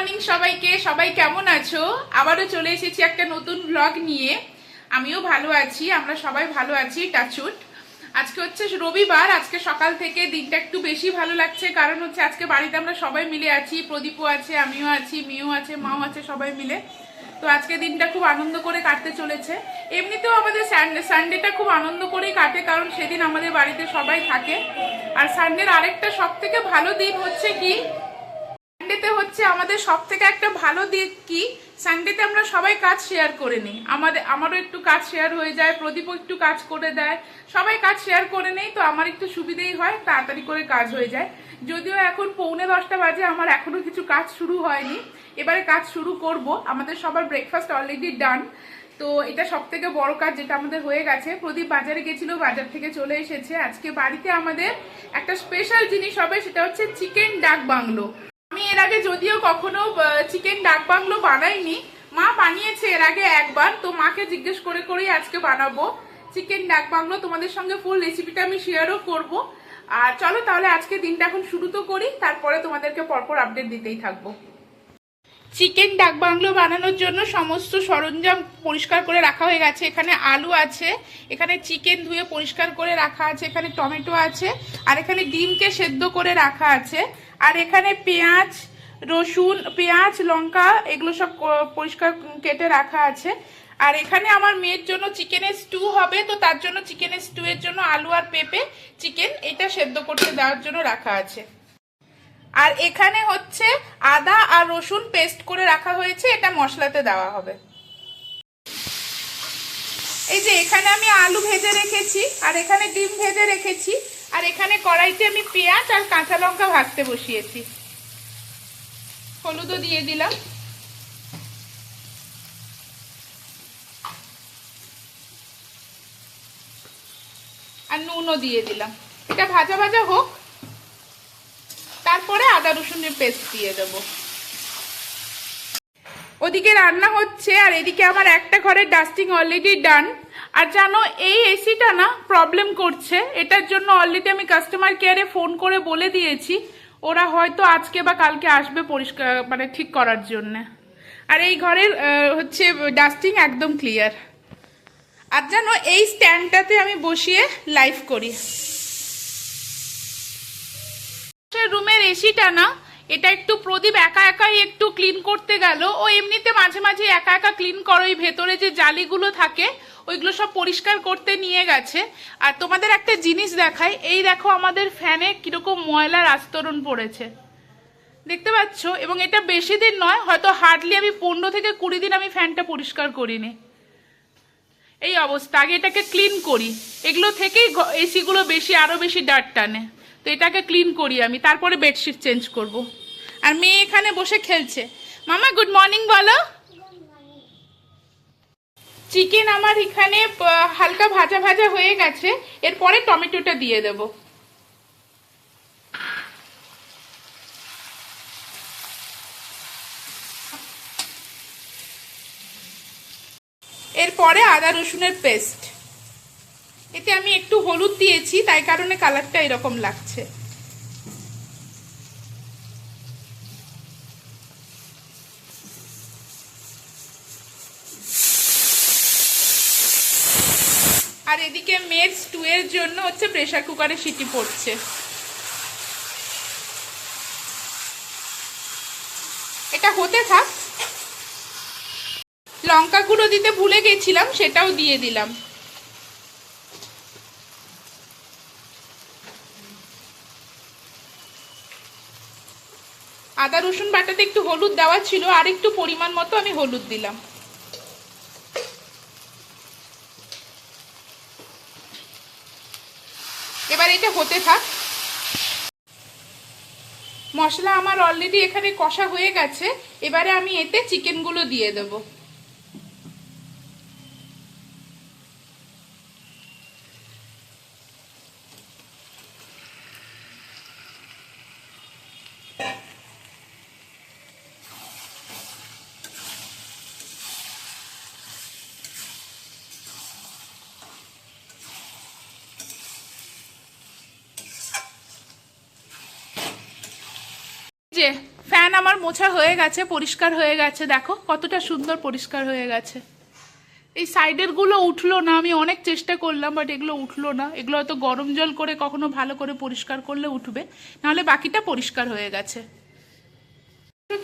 Morning সবাইকে, সবাই কেমন আছো? আবারও চলে এসেছি একটা নতুন ব্লগ নিয়ে। আমিও ভালো আছি, আমরা সবাই ভালো আছি, টাচুট। আজকে হচ্ছে রবিবার, আজকে সকাল থেকে দিনটা একটু বেশি ভালো লাগছে, কারণ হচ্ছে আজকে বাড়িতে আমরা সবাই মিলে আছি, প্রদীপও আছে, আমিও আছি, মেয়েও আছে, মাও আছে সবাই মিলে। তো আজকে দিনটা খুব আনন্দ করে কাটতে চলেছে। এমনিতেও আমাদের সানডে সানডেটা খুব আনন্দ করেই কাটে, কারণ সেদিন আমাদের বাড়িতে সবাই থাকে। আর সানডের আরেকটা সব থেকে ভালো দিন হচ্ছে কি সানডেতে হচ্ছে আমাদের সব থেকে একটা ভালো দিক কি? সানডেতে আমরা সবাই কাজ শেয়ার করে নিই। আমাদের, আমারও একটু কাজ শেয়ার হয়ে যায়, প্রদীপও একটু কাজ করে দেয়। সবাই কাজ শেয়ার করে নেই, তো আমার একটু সুবিধেই হয়, তাড়াতাড়ি করে কাজ হয়ে যায়। যদিও এখন পৌনে দশটা বাজে, আমার এখনও কিছু কাজ শুরু হয়নি। এবারে কাজ শুরু করব। আমাদের সবার ব্রেকফাস্ট অলরেডি ডান তো এটা সব থেকে বড় কাজ যেটা আমাদের হয়ে গেছে। প্রদীপ বাজারে গেছিল, বাজার থেকে চলে এসেছে। আজকে বাড়িতে আমাদের একটা স্পেশাল জিনিস হবে, সেটা হচ্ছে চিকেন ডাক বাংলো। আগে যদিও কখনো চিকেন ডাক বাংলো বানাইনি, মা বানিয়েছে এর আগে একবার, তো মাকে জিজ্ঞেস করে করেই আজকে বানাবো। চিকেন ডাক বাংলো তোমাদের সঙ্গে ফুল রেসিপিটা আমি শেয়ারও করব। আর চলো তাহলে আজকে দিনটা এখন শুরু তো করি, তারপরে তোমাদেরকে পরপর আপডেট দিতেই থাকব। চিকেন ডাক বাংলো বানানোর জন্য সমস্ত সরঞ্জাম পরিষ্কার করে রাখা হয়ে গেছে। এখানে আলু আছে, এখানে চিকেন ধুয়ে পরিষ্কার করে রাখা আছে, এখানে টমেটো আছে, আর এখানে ডিমকে সেদ্ধ করে রাখা আছে। আর এখানে পেঁয়াজ রসুন, পেঁয়াজ, লঙ্কা, এগুলো সব পরিষ্কার কেটে রাখা আছে। আর এখানে আমার মেয়ের জন্য চিকেনের স্টু হবে, তো তার জন্য চিকেনের স্টু এর জন্য আলু আর পেঁপে চিকেন এটা সেদ্ধ করতে দেওয়ার জন্য রাখা আছে। আর এখানে হচ্ছে আদা আর রসুন পেস্ট করে রাখা হয়েছে, এটা মশলাতে দেওয়া হবে। এই যে এখানে আমি আলু ভেজে রেখেছি, আর এখানে ডিম ভেজে রেখেছি, আর এখানে কড়াইতে আমি পেঁয়াজ আর কাঁচা লঙ্কা ভাজতে বসিয়েছি। হলুদও দিয়ে দিলাম। আর নুনও দিয়ে দিলাম। এটা ভাজা ভাজা হোক, তারপরে আদা রসুনের পেস্ট দিয়ে দেবো। ওদিকে রান্না হচ্ছে, আর এদিকে আমার একটা ঘরের ডাস্টিং অলরেডি ডান। আর জানো, এই এসিটা না প্রবলেম করছে। এটার জন্য অলরেডি আমি কাস্টমার কেয়ারে ফোন করে বলে দিয়েছি। ওরা হয়তো আজকে বা কালকে আসবে পরিষ্কার মানে ঠিক করার জন্য। আর এই ঘরের হচ্ছে ডাস্টিং একদম ক্লিয়ার। আর জানো এই স্ট্যান্ডটাতে আমি বসিয়ে লাইভ করি। রুমের এসিটা না, এটা একটু প্রদীপ একা একাই একটু ক্লিন করতে গেল। ও এমনিতে মাঝে মাঝে একা একা ক্লিন করো ভেতরে যে জালিগুলো থাকে ওইগুলো সব পরিষ্কার করতে নিয়ে গেছে। আর তোমাদের একটা জিনিস দেখাই, এই দেখো আমাদের ফ্যানে কীরকম ময়লার আস্তরণ পড়েছে। দেখতে পাচ্ছ? এবং এটা বেশি দিন নয়, হয়তো হার্ডলি আমি পনেরো থেকে কুড়ি দিন আমি ফ্যানটা পরিষ্কার করিনি। এই অবস্থা। আগে এটাকে ক্লিন করি। এগুলো থেকেই এসিগুলো বেশি আরও বেশি ডাট টানে। তো এটাকে ক্লিন করি আমি, তারপরে বেডশিট চেঞ্জ করব। আর মেয়ে এখানে বসে খেলছে। মামা গুড মর্নিং বলো। চিকেন আমার এখানে হালকা ভাজা ভাজা হয়ে গেছে। এরপরে টমেটোটা দিয়ে দেব। এরপরে আদা রসুনের পেস্ট। এতে আমি একটু হলুদ দিয়েছি, তাই কারণে কালারটা এরকম লাগছে। আর এদিকে মেয়ের স্টু এর জন্য হচ্ছে প্রেসার কুকারে সিটি পড়ছে। এটা হতে থাক। লঙ্কা গুঁড়ো দিতে ভুলে গেছিলাম, সেটাও দিয়ে দিলাম। আদা রসুন বাটাতে একটু হলুদ দেওয়া ছিল, আর একটু পরিমাণ মতো আমি হলুদ দিলাম এবার এটা হতে থাক। মশলা আমার অলরেডি এখানে কষা হয়ে গেছে। এবারে আমি এতে চিকেনগুলো দিয়ে দেবো। যে ফ্যান আমার মোছা হয়ে গেছে, পরিষ্কার হয়ে গেছে। দেখো, কতটা সুন্দর পরিষ্কার হয়ে গেছে। এই সাইডেরগুলো উঠল না, আমি অনেক চেষ্টা করলাম বাট এগুলো উঠল না। এগুলো হয়তো গরম জল করে কখনো ভালো করে পরিষ্কার করলে উঠবে, নাহলে বাকিটা পরিষ্কার হয়ে গেছে।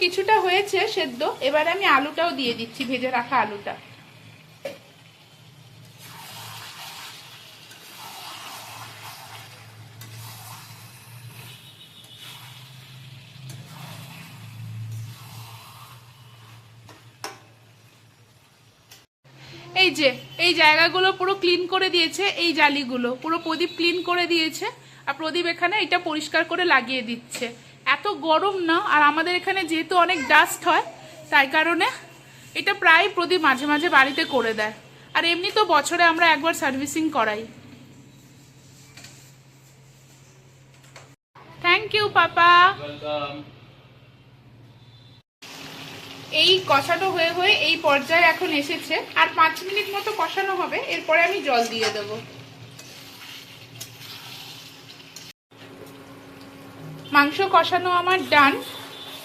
কিছুটা হয়েছে সেদ্ধ, এবারে আমি আলুটাও দিয়ে দিচ্ছি, ভেজে রাখা আলুটা। এই যে, এই জায়গাগুলো পুরো ক্লিন করে দিয়েছে, এই জালিগুলো। পুরো প্রদীপ ক্লিন করে দিয়েছে, আর প্রদীপ এখানে এটা পরিষ্কার করে লাগিয়ে দিচ্ছে। এত গরম না, আর আমাদের এখানে যেহেতু অনেক ডাস্ট হয়, তাই কারণে এটা প্রায় প্রদীপ মাঝে মাঝে বাড়িতে করে দেয়। আর এমনি তো বছরে আমরা একবার সার্ভিসিং করাই। Thank you papa. এই কষানো হয়ে হয়ে এই পর্যায়ে এখন এসেছে। আর পাঁচ মিনিট মতো কষানো হবে, এরপরে আমি জল দিয়ে দেব। মাংস কষানো আমার ডান।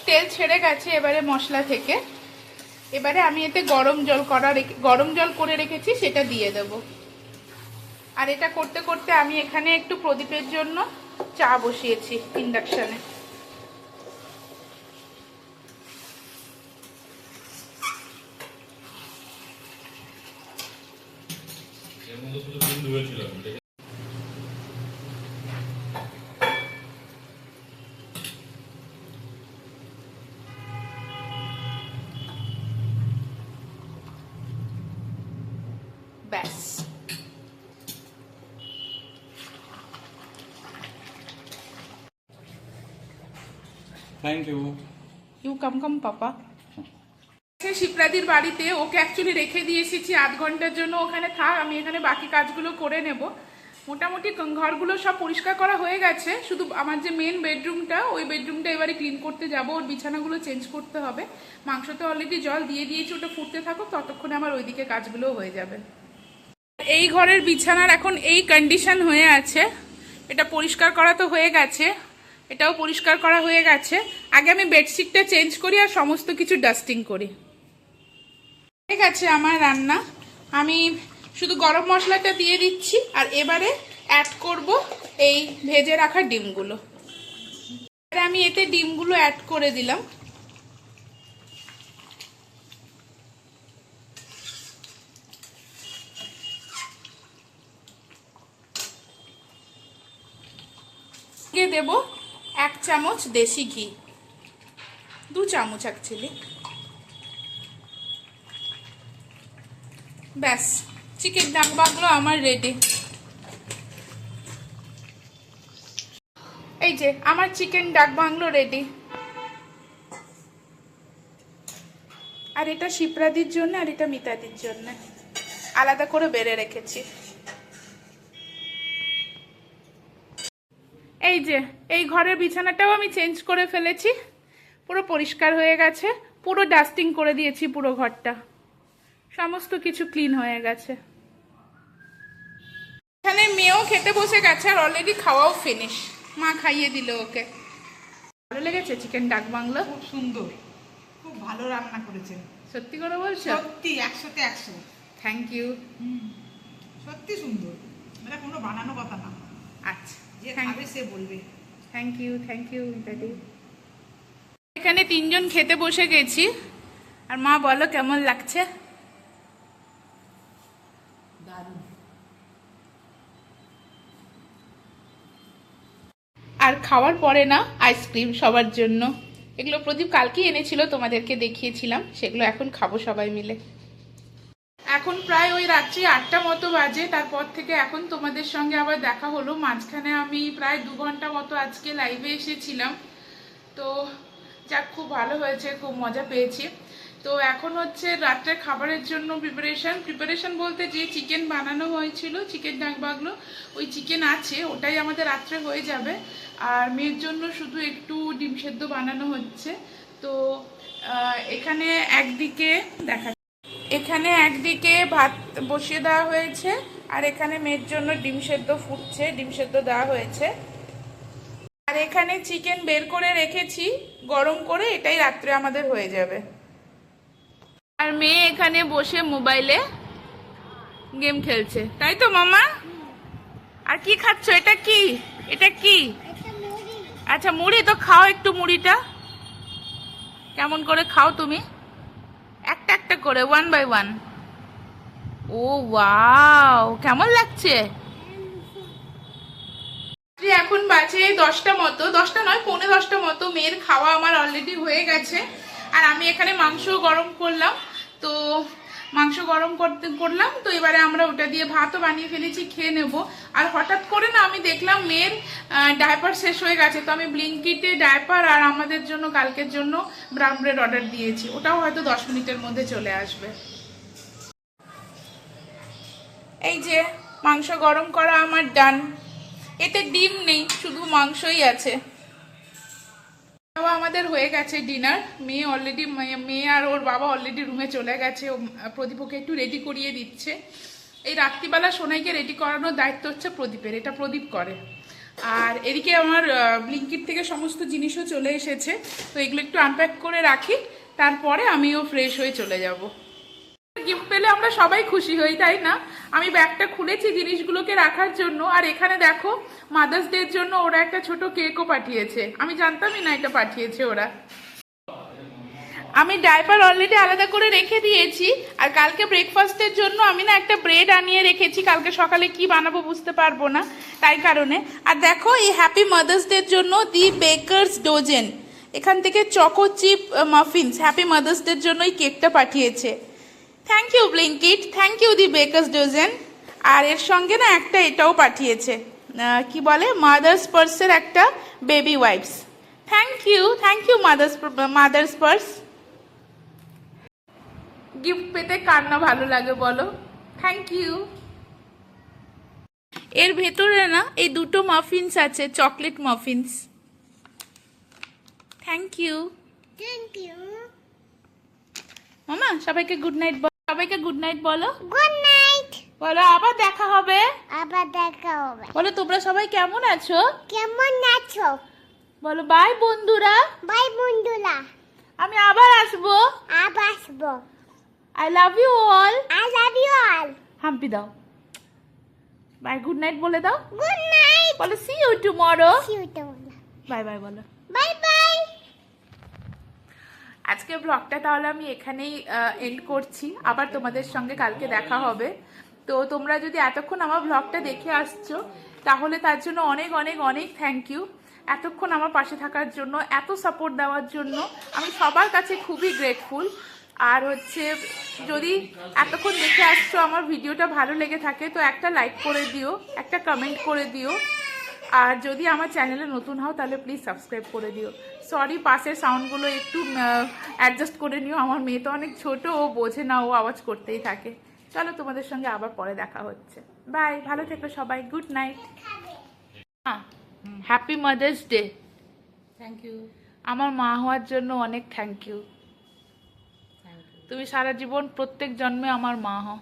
তেল ছেড়ে গেছে এবারে মশলা থেকে। এবারে আমি এতে গরম জল করা গরম জল করে রেখেছি, সেটা দিয়ে দেব। আর এটা করতে করতে আমি এখানে একটু প্রদীপের জন্য চা বসিয়েছি ইন্ডাকশানে। এর মধ্যে শুধু বিন্দু হয়েছিল দেখে ব্যাস thank you you come come papa শিপ্রাদির বাড়িতে ওকে অ্যাকচুয়ালি রেখে দিয়ে এসেছি আধ ঘণ্টার জন্য। ওখানে থাক, আমি এখানে বাকি কাজগুলো করে নেব। মোটামুটি ঘরগুলো সব পরিষ্কার করা হয়ে গেছে। শুধু আমার যে মেন বেডরুমটা ওই বেডরুমটা এবারে ক্লিন করতে যাব। ওর বিছানাগুলো চেঞ্জ করতে হবে। মাংস তো অলরেডি জল দিয়ে দিয়েছি, ওটা ফুটতে থাকুক, ততক্ষণে আমার ওইদিকে কাজগুলো হয়ে যাবে। এই ঘরের বিছানার এখন এই কন্ডিশন হয়ে আছে। এটা পরিষ্কার করা তো হয়ে গেছে। এটাও পরিষ্কার করা হয়ে গেছে। আগে আমি বেডশিটটা চেঞ্জ করি আর সমস্ত কিছু ডাস্টিং করি। ঠিক আছে আমার রান্না। আমি শুধু গরম মশলাটা দিয়ে দিচ্ছি আর এবারে অ্যাড করব এই ভেজে রাখা ডিমগুলো। আমি এতে ডিমগুলো অ্যাড করে দিলাম। দেব এক চামচ দেশি ঘি। দু চামচ অ্যাকচুয়ালি ব্যাস চিকেন ডাকবাগুলো আমার রেডি এই যে, আমার চিকেন ডাক বাংলো রেডি আর এটা শিপ্রাদির জন্য, আর এটা মিতাদির জন্য। আলাদা করে বেড়ে রেখেছি। এই যে, এই ঘরের বিছানাটাও আমি চেঞ্জ করে ফেলেছি। পুরো পরিষ্কার হয়ে গেছে, পুরো ডাস্টিং করে দিয়েছি পুরো ঘরটা। সমস্ত কিছু ক্লিন হয়ে গেছে। এখানে মেয়েও খেতে বসে গেছে আর অলরেডি খাওয়াও ফিনিশ মা খাইয়ে দিল ওকে। ভালো লেগেছে চিকেন ডাক বাংলো? খুব সুন্দর। খুব ভালো রান্না করেছেন। সত্যি করে বলছো? সত্যি একশোতে একশো। থ্যাংক ইউ সত্যি সুন্দর। এটা কোনো বানানো কথা না। আচ্ছা যে খাবে সে বলবে। থ্যাংক ইউ থ্যাংক ইউ দাদি এখানে তিনজন খেতে বসে গেছি। আর মা বলো কেমন লাগছে? আর খাওয়ার পরে না আইসক্রিম সবার জন্য। এগুলো প্রদীপ কালকেই এনেছিল, তোমাদেরকে দেখিয়েছিলাম। সেগুলো এখন খাব সবাই মিলে। এখন প্রায় ওই রাত্রি আটটা মতো বাজে, তারপর থেকে এখন তোমাদের সঙ্গে আবার দেখা হলো। মাঝখানে আমি প্রায় দু ঘণ্টা মতো আজকে লাইভে এসেছিলাম। তো যাক, খুব ভালো হয়েছে, খুব মজা পেয়েছি। তো এখন হচ্ছে রাত্রে খাবারের জন্য প্রিপারেশন প্রিপারেশন বলতে যে চিকেন বানানো হয়েছিল চিকেন ডাকবাগলো ওই চিকেন আছে, ওটাই আমাদের রাত্রে হয়ে যাবে। আর মেয়ের জন্য শুধু একটু ডিম সেদ্ধ বানানো হচ্ছে। তো এখানে একদিকে দেখা এখানে একদিকে ভাত বসিয়ে দেওয়া হয়েছে, আর এখানে মেয়ের জন্য ডিম সেদ্ধ ফুটছে, ডিম সেদ্ধ দেওয়া হয়েছে। আর এখানে চিকেন বের করে রেখেছি, গরম করে এটাই রাত্রে আমাদের হয়ে যাবে। আর মেয়ে এখানে বসে মোবাইলে গেম খেলছে। তাই তো, মামা? আর কি খাচ্ছ? এটা কি? এটা কি? আচ্ছা মুড়ি। তো খাও একটু মুড়িটা। কেমন করে খাও তুমি? একটা একটা করে ওয়ান বাই ওয়ান ও ওয়াও কেমন লাগছে? এখন বাজে দশটা মতো। দশটা নয়, পৌনে দশটা মতো। মেয়ের খাওয়া আমার অলরেডি হয়ে গেছে। আর আমি এখানে মাংস গরম করলাম। তো মাংস গরম করতে করলাম, তো এবারে আমরা ওটা দিয়ে ভাতও বানিয়ে ফেলেছি, খেয়ে নেব। আর হঠাৎ করে না আমি দেখলাম মেয়ের ডায়পার শেষ হয়ে গেছে, তো আমি ব্লিঙ্কিটে ডায়পার আর আমাদের জন্য, কালকের জন্য ব্রাউন ব্রেড অর্ডার দিয়েছি। ওটাও হয়তো দশ মিনিটের মধ্যে চলে আসবে। এই যে, মাংস গরম করা আমার ডান এতে ডিম নেই, শুধু মাংসই আছে। খাওয়া আমাদের হয়ে গেছে ডিনার। মেয়ে অলরেডি মেয়ে আর ওর বাবা অলরেডি রুমে চলে গেছে। প্রদীপকে একটু রেডি করিয়ে দিচ্ছে। এই রাত্রিবেলা সোনাইকে রেডি করানোর দায়িত্ব হচ্ছে প্রদীপের। এটা প্রদীপ করে। আর এদিকে আমার ব্লিঙ্কিট থেকে সমস্ত জিনিসও চলে এসেছে। তো এগুলো একটু আনপ্যাক করে রাখি। তারপরে আমিও ফ্রেশ হয়ে চলে যাব। গিফট পেলে আমরা সবাই খুশি হই, তাই না? আমি ব্যাগটা খুলেছি জিনিসগুলোকে রাখার জন্য, আর এখানে দেখো মাদার্স ডের জন্য ওরা একটা ছোট কেকও পাঠিয়েছে। আমি জানতামই না এটা পাঠিয়েছে ওরা। আমি ডাইপার অলরেডি আলাদা করে রেখে দিয়েছি, আর কালকে ব্রেকফাস্টের জন্য আমি না একটা ব্রেড আনিয়ে রেখেছি, কালকে সকালে কি বানাবো বুঝতে পারব না, তাই কারণে। আর দেখো, এই হ্যাপি মাদার্স ডের জন্য দি বেকারস ডোজেন এখান থেকে choco chip muffins happy mother's ডের জন্য এই কেকটা পাঠিয়েছে। Thank you Blinkit thank you the Bakers Dozen আর এর সঙ্গে না একটা এটাও পাঠিয়েছে। কি বলে? মাদার্স পার্সের একটা baby wipes thank you thank you mother's mother's purse gift পেতে কার না ভালো লাগে বলো? থ্যাংক ইউ এর ভেতরে না এই দুটো মাফিনস আছে chocolate muffins thank you Thank you. মামা সবাইকে গুড নাইট সবাইকে গুড নাইট বলো। গুড নাইট বলো আবার দেখা হবে। আবার দেখা হবে। বলো তোমরা সবাই কেমন আছো? কেমন আছো? বলো বাই বন্ধুরা। বাই বন্ধুরা। আমি আবার আসব। আবার আসব। I love you all I love you all Hampi দাও। বাই গুড নাইট বলে দাও। গুড নাইট বলো see you tomorrow see you tomorrow bye bye বলো। বাই বাই আজকে ব্লগটা তাহলে আমি এখানেই এন্ড করছি। আবার তোমাদের সঙ্গে কালকে দেখা হবে। তো তোমরা যদি এতক্ষণ আমার ব্লগটা দেখে আসছো, তাহলে তার জন্য অনেক অনেক অনেক থ্যাংক ইউ এতক্ষণ আমার পাশে থাকার জন্য, এত সাপোর্ট দেওয়ার জন্য আমি সবার কাছে খুবই গ্রেটফুল আর হচ্ছে, যদি এতক্ষণ দেখে আসছো, আমার ভিডিওটা ভালো লেগে থাকে, তো একটা লাইক করে দিও, একটা কমেন্ট করে দিও। আর যদি আমার চ্যানেলে নতুন হও, তাহলে প্লিজ সাবস্ক্রাইব করে দিও। সরি পাশের সাউন্ডগুলো একটু অ্যাডজাস্ট করে নিও। আমার মেয়ে তো অনেক ছোট ও বোঝে না ও আওয়াজ করতেই থাকে। চলো তোমাদের সঙ্গে আবার পরে দেখা হচ্ছে। বাই ভালো থেকো সবাই good night happy mother's day thank you আমার মা হওয়ার জন্য অনেক থ্যাংক ইউ তুমি সারা জীবন প্রত্যেক জন্মে আমার মা হও।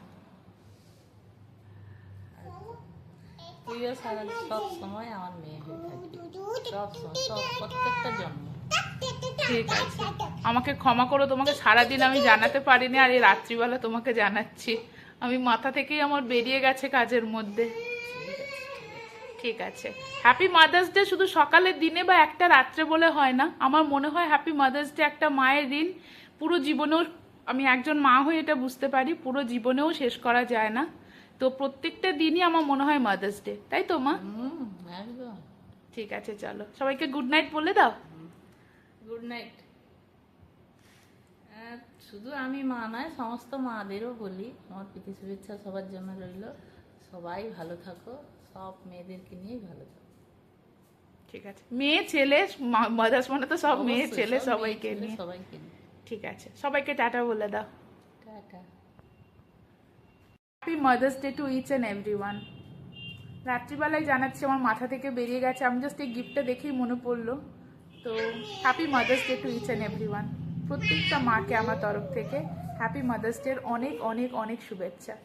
তুইও সারা সব সময় আমার মেয়ে হয়ে থাকবি। সব সময় সব প্রত্যেকটা জন্ম। ঠিক আছে। আমাকে ক্ষমা করো তোমাকে সারাদিন আমি জানাতে পারিনি আর এই রাত্রিবেলা তোমাকে জানাচ্ছি। আমি মাথা থেকেই আমার বেরিয়ে গেছে কাজের মধ্যে। ঠিক আছে। হ্যাপি মাদার্স ডে শুধু সকালের দিনে বা একটা রাত্রে বলে হয় না। আমার মনে হয় হ্যাপি মাদার্স ডে একটা মায়ের দিন। পুরো জীবনেও আমি একজন মা হয়ে এটা বুঝতে পারি। পুরো জীবনেও শেষ করা যায় না। তো প্রত্যেকটা দিনই আমার মনে হয় মাদার্স ডে তাই তো মা? ঠিক আছে চলো। সবাইকে গুড নাইট বলে দাও। গুড নাইট শুধু আমি মা নয় সমস্ত মাদেরও বলি আমার প্রীতি শুভেচ্ছা সবার জন্য রইল। সবাই ভালো থাকো সব মেয়েদেরকে নিয়েই ভালো থাকো। ঠিক আছে। মেয়ে ছেলে মাদার্স মানে তো সব মেয়ে ছেলে সবাইকে নিয়ে। সবাইকে নিয়ে। ঠিক আছে। সবাইকে টাটা বলে দাও। Tata. Happy mother's day to each and every one রাত্রিবেলায় জানাচ্ছি আমার মাথা থেকে বেরিয়ে গেছে। আমি জাস্ট এই গিফটটা দেখেই মনে পড়ল। তো happy mother's day to each and every প্রত্যেকটা মাকে আমার তরফ থেকে হ্যাপি মাদার্স ডের অনেক অনেক অনেক শুভেচ্ছা।